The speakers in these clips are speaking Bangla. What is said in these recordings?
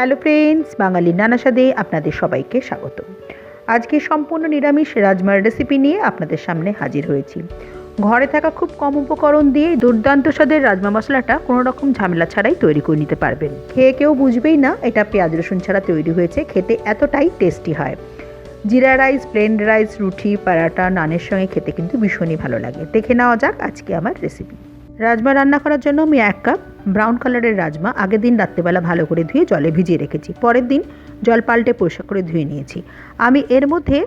হ্যালো ফ্রেন্ডস, বাঙালির নানা স্বাদে আপনাদের সবাইকে স্বাগত। আজকে সম্পূর্ণ নিরামিষ রাজমার রেসিপি নিয়ে আপনাদের সামনে হাজির হয়েছি। ঘরে থাকা খুব কম উপকরণ দিয়ে দুর্দান্ত স্বাদের রাজমা মশলাটা কোনো রকম ঝামেলা ছাড়াই তৈরি করে নিতে পারবেন। খেয়ে কেউ বুঝবেই না, এটা পেঁয়াজ রসুন ছাড়া তৈরি হয়েছে, খেতে এতটাই টেস্টি হয়। জিরা রাইস প্লেন রাইস রুটি, পরাটা, নানের সঙ্গে খেতে কিন্তু ভীষণই ভালো লাগে। দেখে নেওয়া যাক আজকে আমার রেসিপি রাজমা রান্না করার জন্য আমি এক কাপ ব্রাউন কালারের রাজমা আগের দিন রাত্রেবেলা ভালো করে ধুয়ে জলে ভিজিয়ে রেখেছি। পরের দিন জল পাল্টে পরিষ্কার করে ধুয়ে নিয়েছি। আমি এর মধ্যে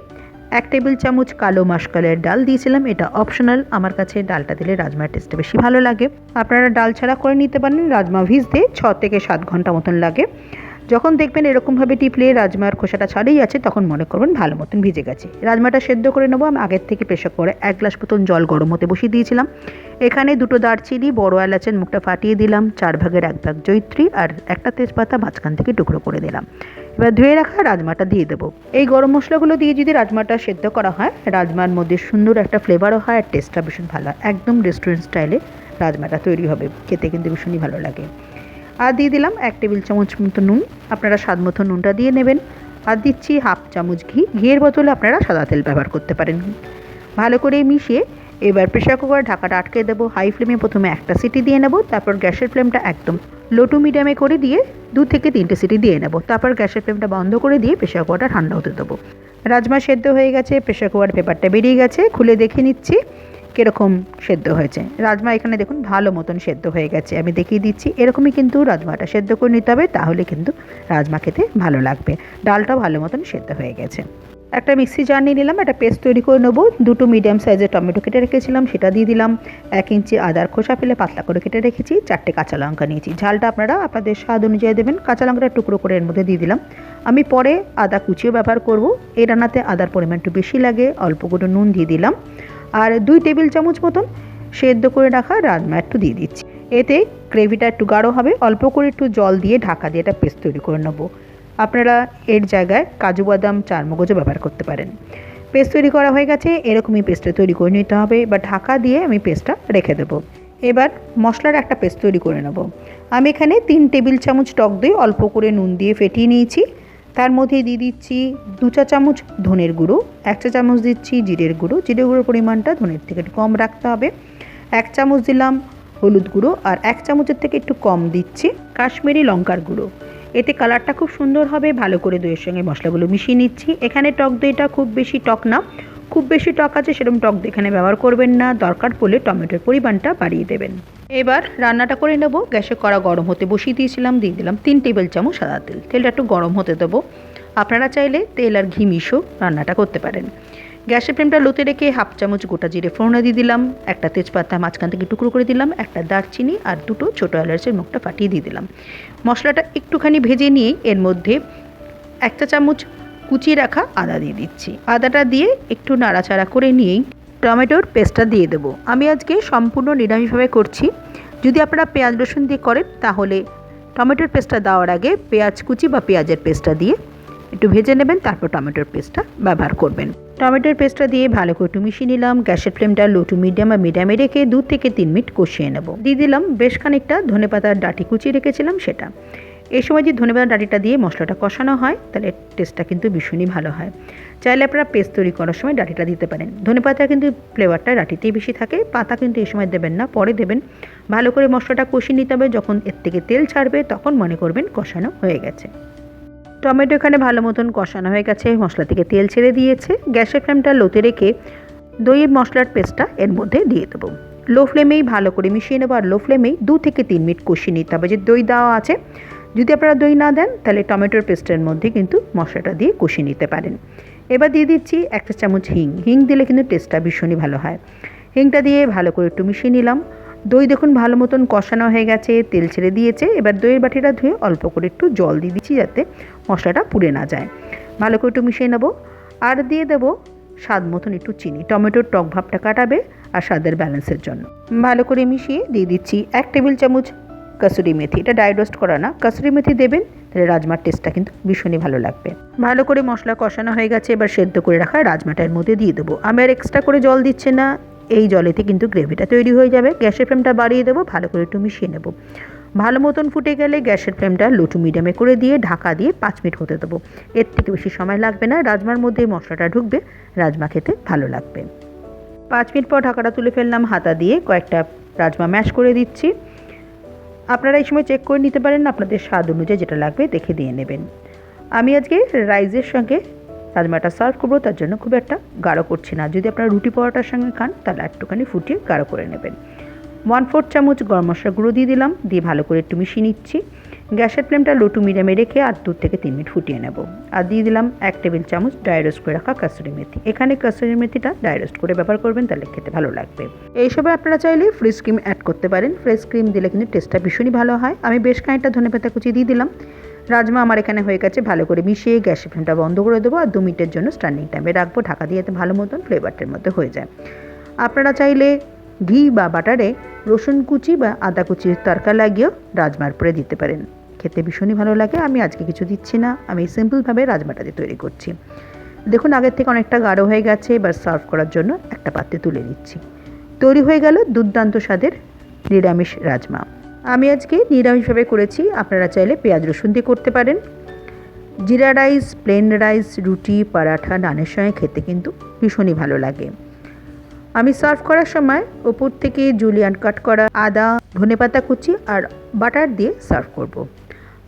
এক টেবিল চামচ কালো মাসকলের ডাল দিয়েছিলাম। এটা অপশনাল আমার কাছে ডালটা দিলে রাজমার টেস্টটা বেশি ভালো লাগে। আপনারা ডাল ছাড়া করে নিতে পারেন। রাজমা ভিজতে ছ থেকে সাত ঘণ্টা মতন লাগে। যখন দেখবেন এরকমভাবে টিপলে রাজমার খোসাটা ছাড়েই আছে, তখন মনে করবেন ভালো মতন ভিজে গেছে। রাজমাটা সেদ্ধ করে নেব, আমি আগের থেকে প্রেশার করে এক গ্লাস মতন জল গরম হতে বসিয়ে দিয়েছিলাম। এখানে দুটো দারচিনি, বড় এলাচের মুখটা ফাটিয়ে দিলাম, চার ভাগের এক ভাগ জৈত্রী আর একটা তেজপাতা মাঝখান থেকে টুকরো করে দিলাম। এবার ধুয়ে রাখা রাজমাটা দিয়ে দেবো। এই গরম মশলাগুলো দিয়ে যদি রাজমাটা সেদ্ধ করা হয়, রাজমার মধ্যে সুন্দর একটা ফ্লেভারও হয়, আর টেস্টটা ভীষণ ভালো একদম রেস্টুরেন্ট স্টাইলে রাজমাটা তৈরি হবে, খেতে কিন্তু ভীষণই ভালো লাগে। আর দিয়ে দিলাম এক টেবিল চামচ মতো নুন। আপনারা স্বাদ মতো নুনটা দিয়ে নেবেন। আর দিচ্ছি হাফ চামচ ঘি। ঘিয়ের বোতলে আপনারা সাদা তেল ব্যবহার করতে পারেন। ভালো করে মিশিয়ে এবার প্রেশার কুকার ঢাকাটা আটকে দেবো। হাই ফ্লেমে প্রথমে একটা সিটি দিয়ে নেব। তারপর গ্যাসের ফ্লেমটা একদম লো টু মিডিয়ামে করে দিয়ে দু থেকে তিনটে সিটি দিয়ে নেব। তারপর গ্যাসের ফ্লেমটা বন্ধ করে দিয়ে প্রেশার কুকারটা ঠান্ডা হতে দেবো। রাজমা সেদ্ধ হয়ে গেছে। প্রেশার কুকার পেপারটা বেরিয়ে গেছে। খুলে দেখে নিচ্ছি। কীরকম সেদ্ধ হয়েছে। রাজমা এখানে দেখুন ভালো মতন সেদ্ধ হয়ে গেছে। আমি দেখিয়ে দিচ্ছি, এরকমই কিন্তু রাজমাটা সেদ্ধ করে নিতে হবে, তাহলে কিন্তু রাজমা খেতে ভালো লাগবে। ডালটাও ভালো মতন সেদ্ধ হয়ে গেছে। একটা মিক্সি জার নিয়ে নিলাম, একটা পেস্ট তৈরি করে নেব। দুটো মিডিয়াম সাইজের টমেটো কেটে রেখেছিলাম, সেটা দিয়ে দিলাম। এক ইঞ্চি আদার খোসা ফেলে পাতলা করে কেটে রেখেছি, চারটে কাঁচা লঙ্কা নিয়েছি। ঝালটা আপনারা আপনাদের স্বাদ অনুযায়ী দেবেন, কাঁচা লঙ্কাটা টুকরো করে এর মধ্যে দিয়ে দিলাম। আমি পরে আদা কুচিও ব্যবহার করব। এই রান্নাতে আদার পরিমাণ একটু বেশি লাগে, অল্প করে নুন দিয়ে দিলাম। আর দুই টেবিল চামচ মতন সেদ্ধ করে রাখা রাজমা একটু দিয়ে দিচ্ছি। এতে গ্রেভিটা একটু গাঢ় হবে, অল্প করে একটু জল দিয়ে ঢাকা দিয়ে একটা পেস্ট তৈরি করে নেব। আপনারা এর জায়গায় কাজু বাদাম, চারমগজও ব্যবহার করতে পারেন। পেস্ট তৈরি করা হয়ে গেছে, এরকমই পেস্টটা তৈরি করে নিতে হবে বা ঢাকা দিয়ে আমি পেস্টটা রেখে দেবো। এবার মশলার একটা পেস্ট তৈরি করে নেব। আমি এখানে তিন টেবিল চামচ টক দই অল্প করে নুন দিয়ে ফেটিয়ে নিয়েছি। তার মধ্যে দিয়ে দিচ্ছি দু চা চামচ ধনের গুঁড়ো, এক চা চামচ দিচ্ছি জিরের গুঁড়ো। জিরের গুঁড়োর পরিমাণটা ধনের থেকে একটু কম রাখতে হবে। এক চামচ দিলাম হলুদ গুঁড়ো আর এক চামচের থেকে একটু কম দিচ্ছি কাশ্মীরি লঙ্কার গুঁড়ো। এতে কালারটা খুব সুন্দর হবে, ভালো করে দইয়ের সঙ্গে মশলাগুলো মিশিয়ে নিচ্ছি। এখানে টক দইটা খুব বেশি টক না খুব বেশি টক আছে সেরকম টক এখানে ব্যবহার করবেন না। দরকার পড়লে টমেটোর পরিমাণটা বাড়িয়ে দেবেন। এবার রান্নাটা করে নেব। গ্যাসে কড়া গরম হতে বসিয়ে দিয়েছিলাম, দিয়ে দিলাম তিন টেবিল চামচ সাদা তেল। তেলটা একটু গরম হতে দেবো। আপনারা চাইলে তেল আর ঘি মিশো রান্নাটা করতে পারেন। গ্যাসের ফ্লেমটা লোতে রেখে হাফ চামচ গোটা জিরে ফোড়না দিয়ে দিলাম, একটা তেজপাতা মাঝখান থেকে টুকরো করে দিলাম, একটা দারচিনি আর দুটো ছোটো এলাচের মুখটা ফাটিয়ে দিয়ে দিলাম। মশলাটা একটুখানি ভেজে নিয়ে এর মধ্যে একটা চামচ কুচিয়ে রাখা আদা দিয়ে দিচ্ছি। আদাটা দিয়ে একটু নাড়াচাড়া করে নিয়েই টমেটোর পেস্টটা দিয়ে দেবো। আমি আজকে সম্পূর্ণ নিরামিষভাবে করছি। যদি আপনারা পেঁয়াজ রসুন দিয়ে করেন, তাহলে টমেটোর পেস্টটা দেওয়ার আগে পেঁয়াজ কুচি বা পেঁয়াজের পেস্টটা দিয়ে একটু ভেজে নেবেন, তারপর টমেটোর পেস্টটা ব্যবহার করবেন। টমেটোর পেস্টটা দিয়ে ভালো করে একটু মিশিয়ে নিলাম। গ্যাসের ফ্লেমটা লো টু মিডিয়াম বা মিডিয়ামে রেখে দু থেকে তিন মিনিট কষিয়ে নেব। দিয়ে দিলাম বেশ খানিকটা ধনে পাতার ডাঁটি কুচিয়ে রেখেছিলাম সেটা। এই সময় যদি ধনে পাতার ডাঁটিটা দিয়ে মশলাটা কষানো হয়, তাহলে টেস্টটা কিন্তু ভীষণই ভালো হয়। চাইলে আপনারা পেস্ট তৈরি করার সময় ডাঁটিটা দিতে পারেন। ধনে পাতা কিন্তু ফ্লেভারটা ডাঁটিতেই বেশি থাকে, পাতা কিন্তু এই সময় দেবেন না, পরে দেবেন। ভালো করে মশলাটা কষিয়ে নিতে হবে, যখন এর থেকে তেল ছাড়বে, তখন মনে করবেন কষানো হয়ে গেছে। টমেটো এখানে ভালো মতন কষানো হয়ে গেছে, মশলা থেকে তেল ছেড়ে দিয়েছে। গ্যাসের ফ্লেমটা লোতে রেখে দইয়ের মশলার পেস্টটা এর মধ্যে দিয়ে দেবো। লো ফ্লেমেই ভালো করে মিশিয়ে নেব, আর লো ফ্লেমেই দু থেকে তিন মিনিট কষিয়ে নিতে হবে। যে দই দেওয়া আছে যদি আপনারা দই না দেন, তাহলে টমেটোর পেস্টের মধ্যে কিন্তু মশলাটা দিয়ে কষিয়ে নিতে পারেন। এবার দিয়ে দিচ্ছি একটা চামচ হিং। হিং দিলে কিন্তু টেস্টটা ভীষণই ভালো হয়। হিংটা দিয়ে ভালো করে একটু মিশিয়ে নিলাম। দই দেখুন ভালো মতন কষানো হয়ে গেছে, তেল ছেড়ে দিয়েছে। এবার দইয়ের বাটিটা ধুয়ে অল্প করে একটু জল দিয়ে দিচ্ছি যাতে মশলাটা পুড়ে না যায়। ভালো করে একটু মিশিয়ে নেব। আর দিয়ে দেবো স্বাদ মতন একটু চিনি। টমেটোর টক ভাবটা কাটাবে আর স্বাদের ব্যালেন্সের জন্য। ভালো করে মিশিয়ে দিয়ে দিচ্ছি এক টেবিল চামচ কাসুরি মেথি। এটা ডাই রোস্ট করা না। কাসুরি মেথি দেবেন, তাহলে রাজমার টেস্টটা কিন্তু ভীষণই ভালো লাগবে। ভালো করে মশলা কষানো হয়ে গেছে, এবার সেদ্ধ করে রাখা রাজমাটার মধ্যে দিয়ে দেবো। আমি আর এক্সট্রা করে জল দিচ্ছে না, এই জলেতে কিন্তু গ্রেভিটা তৈরি হয়ে যাবে। গ্যাসের ফ্লেমটা বাড়িয়ে দেবো, ভালো করে একটু মিশিয়ে নেব। ভালো মতন ফুটে গেলে গ্যাসের ফ্লেমটা লো টু মিডিয়ামে করে দিয়ে ঢাকা দিয়ে পাঁচ মিনিট হতে দেবো। এর থেকে বেশি সময় লাগবে না, রাজমার মধ্যে মশলাটা ঢুকবে, রাজমা খেতে ভালো লাগবে। পাঁচ মিনিট পর ঢাকাটা তুলে ফেললাম, হাতা দিয়ে কয়েকটা রাজমা ম্যাশ করে দিচ্ছি। আপনারা এই সময় চেক করে নিতে পারেন, আপনাদের স্বাদ অনুযায়ী যেটা লাগবে দেখে দিয়ে নেবেন। আমি আজকে রাইসের সঙ্গে রাজমাটা সার্ভ করব, তার জন্য খুব একটা গাঢ় করছি না। যদি আপনারা রুটি পরোটার সঙ্গে খান, তাহলে একটুখানি ফুটিয়ে গাঢ় করে নেবেন। ওয়ান ফোর চামচ গরম মশলা গুঁড়ো দিয়ে দিলাম, দিয়ে ভালো করে একটু মিশিয়ে নিচ্ছি। গ্যাসের ফ্লেমটা লো টু মিডিয়ামে রেখে আর দু থেকে তিন মিনিট ফুটিয়ে নেব। আর দিয়ে দিলাম এক টেবিল চামচ ড্রাই রোস্ট করে রাখা কাসুরি মেথি। এখানে কাসুরি মেথিটা ড্রাই রোস্ট করে ব্যবহার করবেন, তাহলে খেতে ভালো লাগবে। এই আপনারা চাইলে ফ্রেশ ক্রিম অ্যাড করতে পারেন। ফ্রেশ ক্রিম দিলে কিন্তু টেস্টটা ভীষণই ভালো হয়। আমি বেশ খানিকটা ধনে পাতা কুচি দিয়ে দিলাম। রাজমা আমার এখানে হয়ে গেছে ভালো করে মিশিয়ে গ্যাসের ফ্লেমটা বন্ধ করে দেবো আর দু মিনিটের জন্য স্ট্যান্ডিং টাইমে রাখব। ঢাকা দিয়ে যাতে ভালো মতন ফ্লেভারটার মধ্যে হয়ে যায়। আপনারা চাইলে ঘি বা বাটারে রসুন কুচি বা আদা কুচির তরকা লাগিয়েও রাজমার পরে দিতে পারেন। খেতে ভীষণই ভালো লাগে, আমি আজকে কিছু দিচ্ছি না, আমি সিম্পলভাবে রাজমাটা দিয়ে তৈরি করছি। দেখুন, আগের থেকে অনেকটা গাঢ় হয়ে গেছে, এবার সার্ভ করার জন্য একটা পাত্রে তুলে নিচ্ছি। তৈরি হয়ে গেল দুর্দান্ত স্বাদের নিরামিষ রাজমা। আমি আজকে নিরামিষভাবে করেছি, আপনারা চাইলে পেঁয়াজ রসুন দিয়ে করতে পারেন। জিরা রাইস, প্লেন রাইস, রুটি, পরাঠা, নানের সঙ্গে খেতে কিন্তু ভীষণই ভালো লাগে। আমি সার্ভ করার সময় ওপর থেকে জুলিয়ান কাট করা আদা, ধনেপাতা কুচি আর বাটার দিয়ে সার্ভ করব।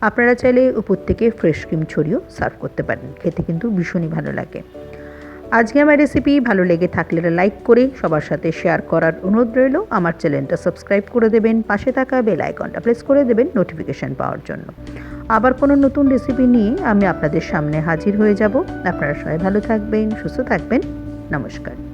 আপনারা চাইলে উপর থেকে ফ্রেশ ক্রিম ছড়িয়েও সার্ভ করতে পারেন। খেতে কিন্তু ভীষণই ভালো লাগে। আজকে আমার রেসিপি ভালো লেগে থাকলে লাইক করে সবার সাথে শেয়ার করার অনুরোধ রইল। আমার চ্যানেলটা সাবস্ক্রাইব করে দেবেন। পাশে থাকা বেল আইকনটা প্রেস করে দেবেন নোটিফিকেশান পাওয়ার জন্য। আবার কোনো নতুন রেসিপি নিয়ে আমি আপনাদের সামনে হাজির হয়ে যাব। আপনারা সবাই ভালো থাকবেন, সুস্থ থাকবেন। নমস্কার।